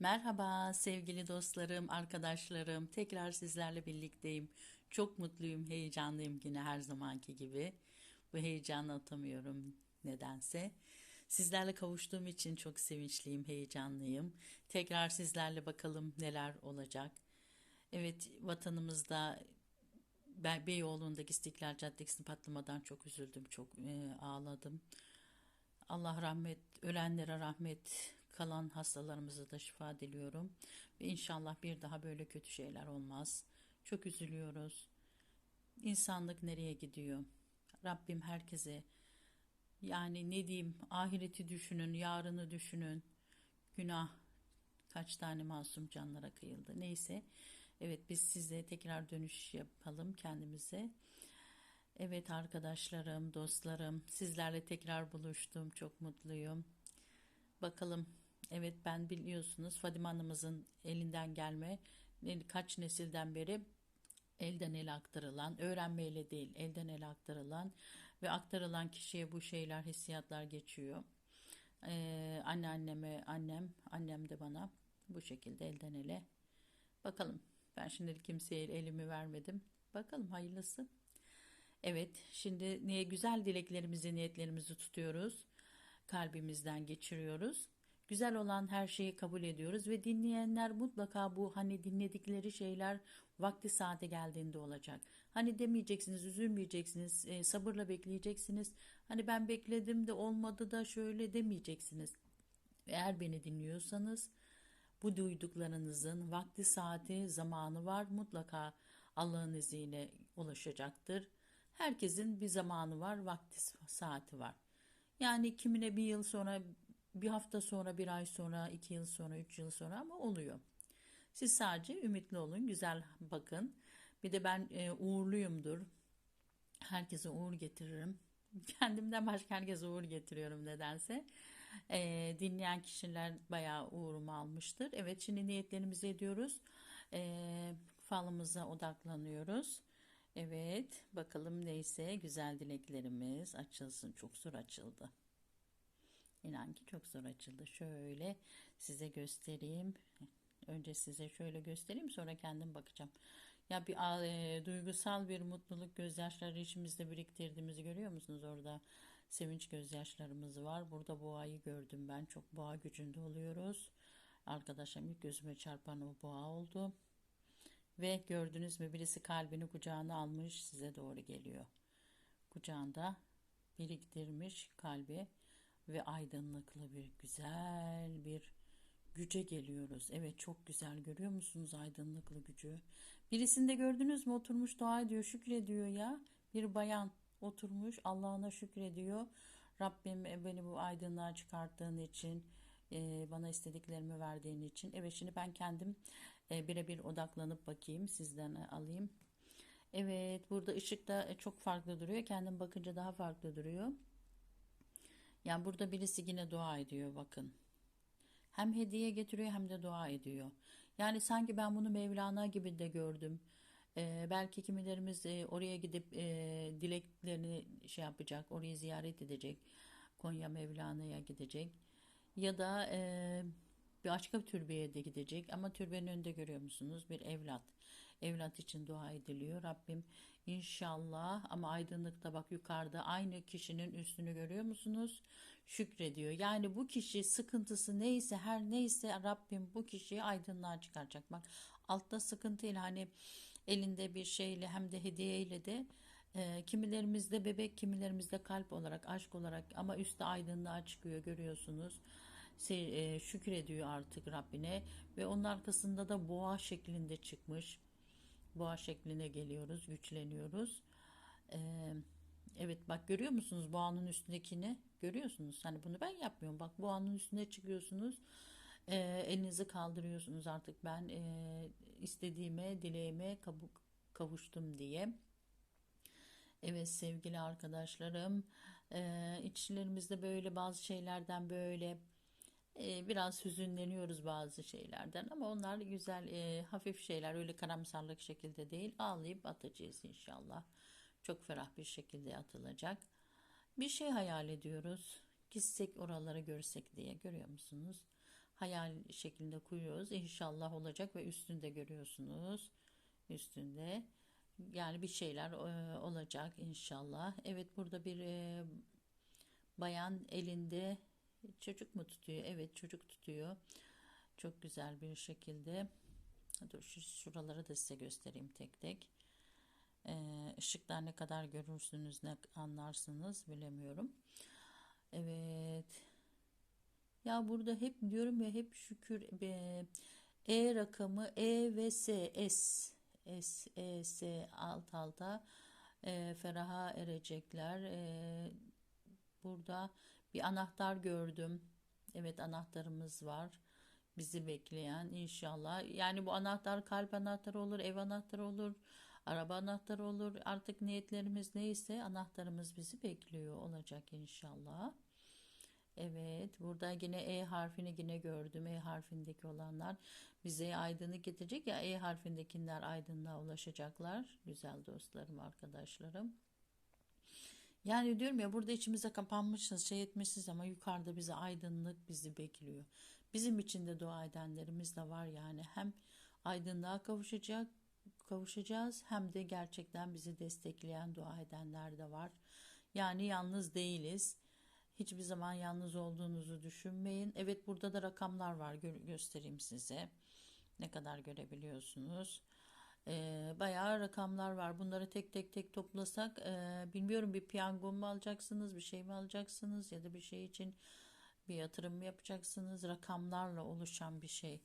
Merhaba sevgili dostlarım, arkadaşlarım. Tekrar sizlerle birlikteyim. Çok mutluyum, heyecanlıyım yine her zamanki gibi. Bu heyecanı atamıyorum nedense. Sizlerle kavuştuğum için çok sevinçliyim, heyecanlıyım. Tekrar sizlerle bakalım neler olacak. Evet, vatanımızda Beyoğlu'ndaki İstiklal Caddesi'nin patlamadan çok üzüldüm, çok e, ağladım. Allah rahmet, ölenlere rahmet, kalan hastalarımıza da şifa diliyorum. Ve inşallah bir daha böyle kötü şeyler olmaz. Çok üzülüyoruz. İnsanlık nereye gidiyor? Rabbim herkese yani ne diyeyim ahireti düşünün, yarını düşünün. Günah kaç tane masum canlara kıyıldı. Neyse. Evet biz size tekrar dönüş yapalım kendimize. Evet arkadaşlarım, dostlarım, sizlerle tekrar buluştum. Çok mutluyum. Bakalım. Evet ben biliyorsunuz Fadime Hanım'ızın elinden gelme kaç nesilden beri elden ele aktarılan, öğrenmeyle değil, elden ele aktarılan ve aktarılan kişiye bu şeyler, hissiyatlar geçiyor. Ee, anneanneme, annem, annem de bana bu şekilde elden ele. Bakalım. Ben şimdi kimseye elimi vermedim. Bakalım hayırlısı. Evet, şimdi niye güzel dileklerimizi, niyetlerimizi tutuyoruz. Kalbimizden geçiriyoruz. Güzel olan her şeyi kabul ediyoruz ve dinleyenler mutlaka bu hani dinledikleri şeyler vakti saate geldiğinde olacak. Hani demeyeceksiniz, üzülmeyeceksiniz, e, sabırla bekleyeceksiniz. Hani ben bekledim de olmadı da şöyle demeyeceksiniz. Eğer beni dinliyorsanız bu duyduklarınızın vakti saati zamanı var mutlaka Allah'ın izniyle ulaşacaktır. Herkesin bir zamanı var, vakti saati var. Yani kimine bir yıl sonra, bir hafta sonra, bir ay sonra, iki yıl sonra, üç yıl sonra ama oluyor. Siz sadece ümitli olun, güzel bakın. Bir de ben e, uğurluyumdur. Herkese uğur getiririm. Kendimden başka herkese uğur getiriyorum nedense. E, dinleyen kişiler bayağı uğurumu almıştır. Evet şimdi niyetlerimizi ediyoruz. E, falımıza odaklanıyoruz. Evet bakalım neyse güzel dileklerimiz açılsın. Çok zor açıldı. İnan ki çok zor açıldı. Şöyle size göstereyim. Önce size şöyle göstereyim sonra kendim bakacağım. Ya bir e, duygusal bir mutluluk gözyaşları içimizde biriktirdiğimizi görüyor musunuz orada? Sevinç gözyaşlarımız var. Burada boğayı gördüm ben. Çok boğa gücünde oluyoruz. Arkadaşım ilk gözüme çarpan o boğa oldu. Ve gördünüz mü birisi kalbini kucağına almış size doğru geliyor. Kucağında biriktirmiş kalbi ve aydınlıklı bir güzel bir güce geliyoruz. Evet çok güzel görüyor musunuz aydınlıklı gücü? Birisinde gördünüz mü oturmuş dua ediyor şükrediyor ya. Bir bayan oturmuş Allah'ına şükrediyor. Rabbim beni bu aydınlığa çıkarttığın için e, bana istediklerimi verdiğin için. Evet şimdi ben kendim e, birebir odaklanıp bakayım sizden alayım. Evet burada ışık da çok farklı duruyor. Kendim bakınca daha farklı duruyor. Yani burada birisi yine dua ediyor bakın. Hem hediye getiriyor hem de dua ediyor. Yani sanki ben bunu Mevlana gibi de gördüm. Ee, belki kimilerimiz e, oraya gidip e, dileklerini şey yapacak, orayı ziyaret edecek. Konya Mevlana'ya gidecek. Ya da e, bir başka bir türbeye de gidecek ama türbenin önünde görüyor musunuz bir evlat. Evlat için dua ediliyor. Rabbim inşallah ama aydınlıkta bak yukarıda aynı kişinin üstünü görüyor musunuz? Şükrediyor. Yani bu kişi sıkıntısı neyse her neyse Rabbim bu kişiyi aydınlığa çıkaracak. Bak altta sıkıntıyla hani elinde bir şeyle hem de hediyeyle de e, kimilerimizde bebek kimilerimizde kalp olarak aşk olarak ama üstte aydınlığa çıkıyor görüyorsunuz e, şükür ediyor artık Rabbine ve onun arkasında da boğa şeklinde çıkmış. Boğa şekline geliyoruz, güçleniyoruz. Ee, evet bak görüyor musunuz boğanın üstündekini? Görüyorsunuz. Hani bunu ben yapmıyorum. Bak boğanın üstüne çıkıyorsunuz. E, elinizi kaldırıyorsunuz artık ben e, istediğime, dileğime kavuştum diye. Evet sevgili arkadaşlarım, e, içlerimizde böyle bazı şeylerden böyle e, biraz hüzünleniyoruz bazı şeylerden ama onlar güzel, e, hafif şeyler. Öyle karamsarlık şekilde değil. Ağlayıp atacağız inşallah. Çok ferah bir şekilde atılacak. Bir şey hayal ediyoruz. Gitsek oraları görsek diye görüyor musunuz? hayal şeklinde kuruyoruz. İnşallah olacak ve üstünde görüyorsunuz. Üstünde yani bir şeyler e, olacak inşallah. Evet burada bir e, bayan elinde çocuk mu tutuyor? Evet çocuk tutuyor. Çok güzel bir şekilde. Dur şu şuraları da size göstereyim tek tek. Ee, ışıklar ne kadar görürsünüz ne anlarsınız bilemiyorum. Evet. Ya burada hep diyorum ya hep şükür e, E rakamı E ve S S S E S alt alta e, feraha erecekler. E, burada bir anahtar gördüm. Evet anahtarımız var. Bizi bekleyen inşallah. Yani bu anahtar kalp anahtarı olur, ev anahtarı olur, araba anahtarı olur. Artık niyetlerimiz neyse anahtarımız bizi bekliyor olacak inşallah. Evet, burada yine E harfini yine gördüm. E harfindeki olanlar bize aydını getirecek ya E harfindekiler aydınlığa ulaşacaklar. Güzel dostlarım, arkadaşlarım. Yani diyorum ya burada içimize kapanmışız, şey etmişiz ama yukarıda bize aydınlık bizi bekliyor. Bizim için de dua edenlerimiz de var yani hem aydınlığa kavuşacak kavuşacağız hem de gerçekten bizi destekleyen dua edenler de var. Yani yalnız değiliz. Hiçbir zaman yalnız olduğunuzu düşünmeyin. Evet burada da rakamlar var Gö- göstereyim size. Ne kadar görebiliyorsunuz. Ee, bayağı rakamlar var. Bunları tek tek tek toplasak e, bilmiyorum bir piyango mu alacaksınız, bir şey mi alacaksınız ya da bir şey için bir yatırım mı yapacaksınız? Rakamlarla oluşan bir şey.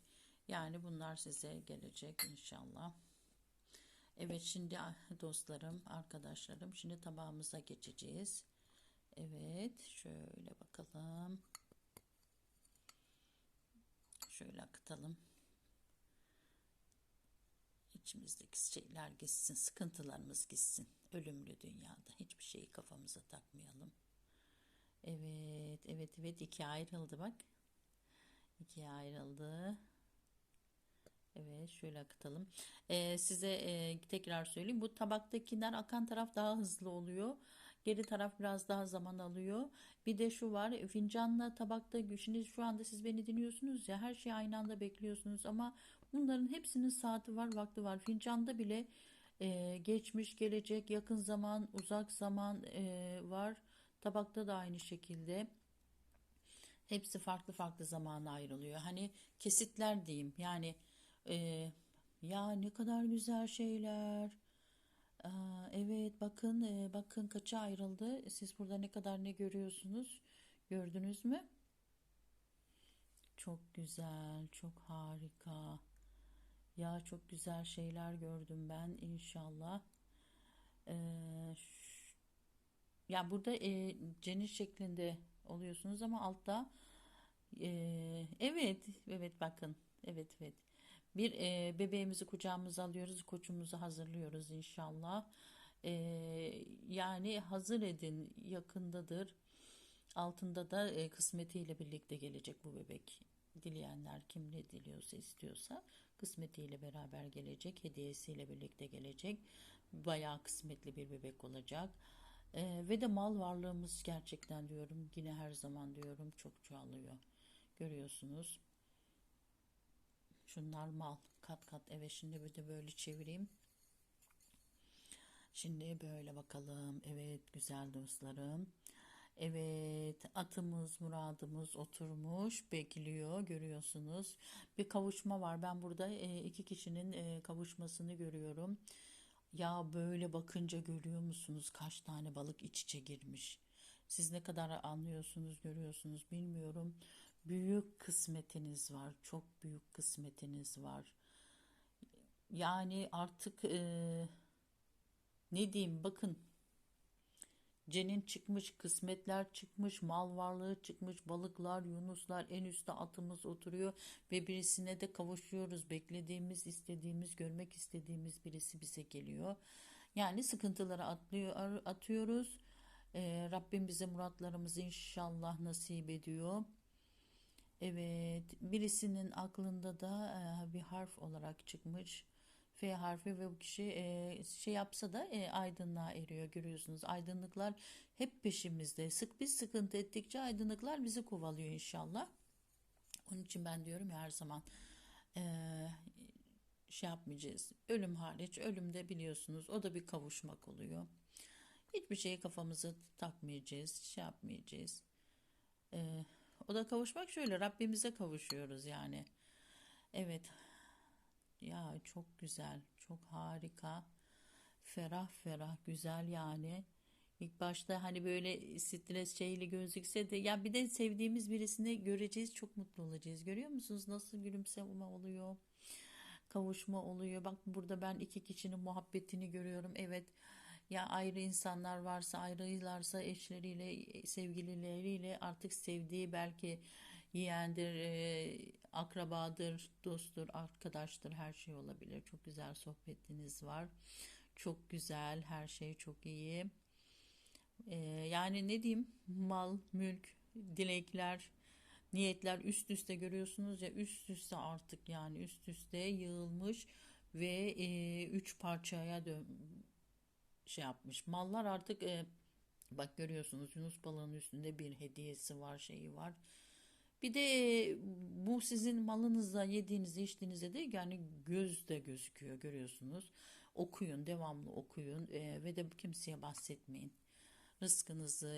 Yani bunlar size gelecek inşallah. Evet şimdi dostlarım, arkadaşlarım şimdi tabağımıza geçeceğiz. Evet şöyle bakalım. Şöyle akıtalım. İçimizdeki şeyler gitsin, sıkıntılarımız gitsin. Ölümlü dünyada hiçbir şeyi kafamıza takmayalım. Evet, evet, evet ikiye ayrıldı bak. İkiye ayrıldı. Evet şöyle akıtalım. Ee, size e, tekrar söyleyeyim. Bu tabaktakiler akan taraf daha hızlı oluyor. Geri taraf biraz daha zaman alıyor. Bir de şu var fincanla tabakta şimdi şu anda siz beni dinliyorsunuz ya her şeyi aynı anda bekliyorsunuz ama bunların hepsinin saati var vakti var. Fincanda bile e, geçmiş gelecek yakın zaman uzak zaman e, var. Tabakta da aynı şekilde. Hepsi farklı farklı zamana ayrılıyor. Hani kesitler diyeyim yani e, ya ne kadar güzel şeyler. Aa, evet bakın e, bakın kaça ayrıldı. Siz burada ne kadar ne görüyorsunuz? Gördünüz mü? Çok güzel, çok harika. Ya çok güzel şeyler gördüm ben inşallah. Ee, ya burada e, cenin şeklinde oluyorsunuz ama altta e, evet evet bakın evet evet bir e, bebeğimizi kucağımıza alıyoruz koçumuzu hazırlıyoruz inşallah. E, yani hazır edin yakındadır. Altında da e, kısmetiyle birlikte gelecek bu bebek. Dileyenler kim ne diliyorsa istiyorsa kısmetiyle beraber gelecek, hediyesiyle birlikte gelecek. Bayağı kısmetli bir bebek olacak. E, ve de mal varlığımız gerçekten diyorum yine her zaman diyorum çok çoğalıyor. Görüyorsunuz. Şunlar mal kat kat evet şimdi bir de böyle çevireyim. Şimdi böyle bakalım. Evet güzel dostlarım. Evet atımız muradımız oturmuş bekliyor görüyorsunuz. Bir kavuşma var. Ben burada e, iki kişinin e, kavuşmasını görüyorum. Ya böyle bakınca görüyor musunuz kaç tane balık iç içe girmiş. Siz ne kadar anlıyorsunuz görüyorsunuz bilmiyorum. Büyük kısmetiniz var. Çok büyük kısmetiniz var. Yani artık e, ne diyeyim bakın cenin çıkmış, kısmetler çıkmış, mal varlığı çıkmış, balıklar, yunuslar en üstte atımız oturuyor ve birisine de kavuşuyoruz. Beklediğimiz, istediğimiz, görmek istediğimiz birisi bize geliyor. Yani sıkıntıları atlıyor, atıyoruz. E, Rabbim bize muratlarımızı inşallah nasip ediyor. Evet, birisinin aklında da e, bir harf olarak çıkmış. F harfi ve bu kişi e, şey yapsa da e, aydınlığa eriyor görüyorsunuz. Aydınlıklar hep peşimizde. Sık biz sıkıntı ettikçe aydınlıklar bizi kovalıyor inşallah. Onun için ben diyorum ya her zaman eee, şey yapmayacağız. Ölüm hariç, ölümde biliyorsunuz o da bir kavuşmak oluyor. Hiçbir şeye kafamızı takmayacağız, şey yapmayacağız. Eee, o da kavuşmak şöyle Rabbimize kavuşuyoruz yani. Evet ya çok güzel, çok harika, ferah ferah güzel yani. İlk başta hani böyle stres şeyli gözükse de ya bir de sevdiğimiz birisini göreceğiz çok mutlu olacağız. Görüyor musunuz nasıl gülümseme oluyor? Kavuşma oluyor. Bak burada ben iki kişinin muhabbetini görüyorum. Evet ya ayrı insanlar varsa ayrılarsa eşleriyle sevgilileriyle artık sevdiği belki yeğendir, e, akrabadır, dosttur, arkadaştır her şey olabilir. Çok güzel sohbetiniz var. Çok güzel, her şey çok iyi. Ee, yani ne diyeyim mal, mülk, dilekler, niyetler üst üste görüyorsunuz ya üst üste artık yani üst üste yığılmış ve e, üç parçaya dön şey yapmış. Mallar artık e, bak görüyorsunuz Yunus balığının üstünde bir hediyesi var şeyi var. Bir de bu sizin malınızda yediğinizde içtiğinizde de yani gözde gözüküyor görüyorsunuz. Okuyun devamlı okuyun e, ve de kimseye bahsetmeyin. Rızkınızı,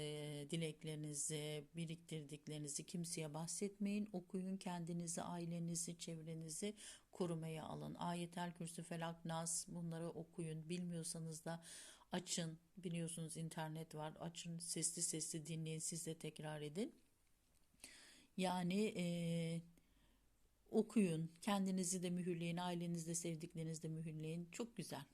dileklerinizi, biriktirdiklerinizi kimseye bahsetmeyin. Okuyun kendinizi, ailenizi, çevrenizi korumaya alın. Ayetel Kürsü, Felak, Nas bunları okuyun. Bilmiyorsanız da açın. Biliyorsunuz internet var. Açın sesli sesli dinleyin. Siz de tekrar edin. Yani e, okuyun. Kendinizi de mühürleyin. Ailenizi de sevdiklerinizi de mühürleyin. Çok güzel.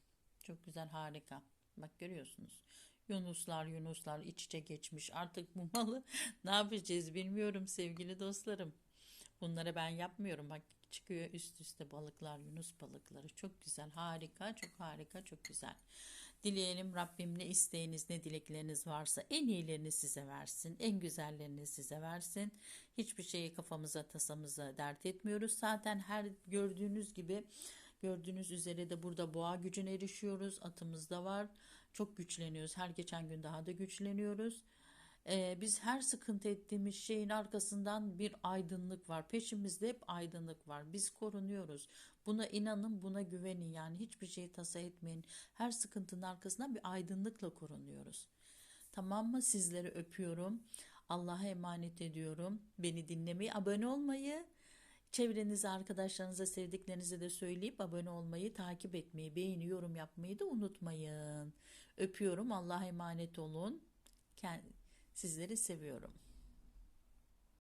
Çok güzel harika. Bak görüyorsunuz. Yunuslar Yunuslar iç içe geçmiş. Artık bu malı ne yapacağız bilmiyorum sevgili dostlarım. Bunları ben yapmıyorum. Bak çıkıyor üst üste balıklar, Yunus balıkları. Çok güzel, harika, çok harika, çok güzel. Dileyelim Rabbim ne isteğiniz, ne dilekleriniz varsa en iyilerini size versin, en güzellerini size versin. Hiçbir şeyi kafamıza, tasamıza dert etmiyoruz. Zaten her gördüğünüz gibi Gördüğünüz üzere de burada boğa gücüne erişiyoruz. Atımız da var. Çok güçleniyoruz. Her geçen gün daha da güçleniyoruz. Ee, biz her sıkıntı ettiğimiz şeyin arkasından bir aydınlık var. Peşimizde hep aydınlık var. Biz korunuyoruz. Buna inanın, buna güvenin. Yani hiçbir şeyi tasa etmeyin. Her sıkıntının arkasından bir aydınlıkla korunuyoruz. Tamam mı? Sizleri öpüyorum. Allah'a emanet ediyorum. Beni dinlemeyi, abone olmayı, çevrenize, arkadaşlarınıza, sevdiklerinize de söyleyip abone olmayı, takip etmeyi, beğeni, yorum yapmayı da unutmayın. Öpüyorum. Allah'a emanet olun. Kend- Sizleri seviyorum.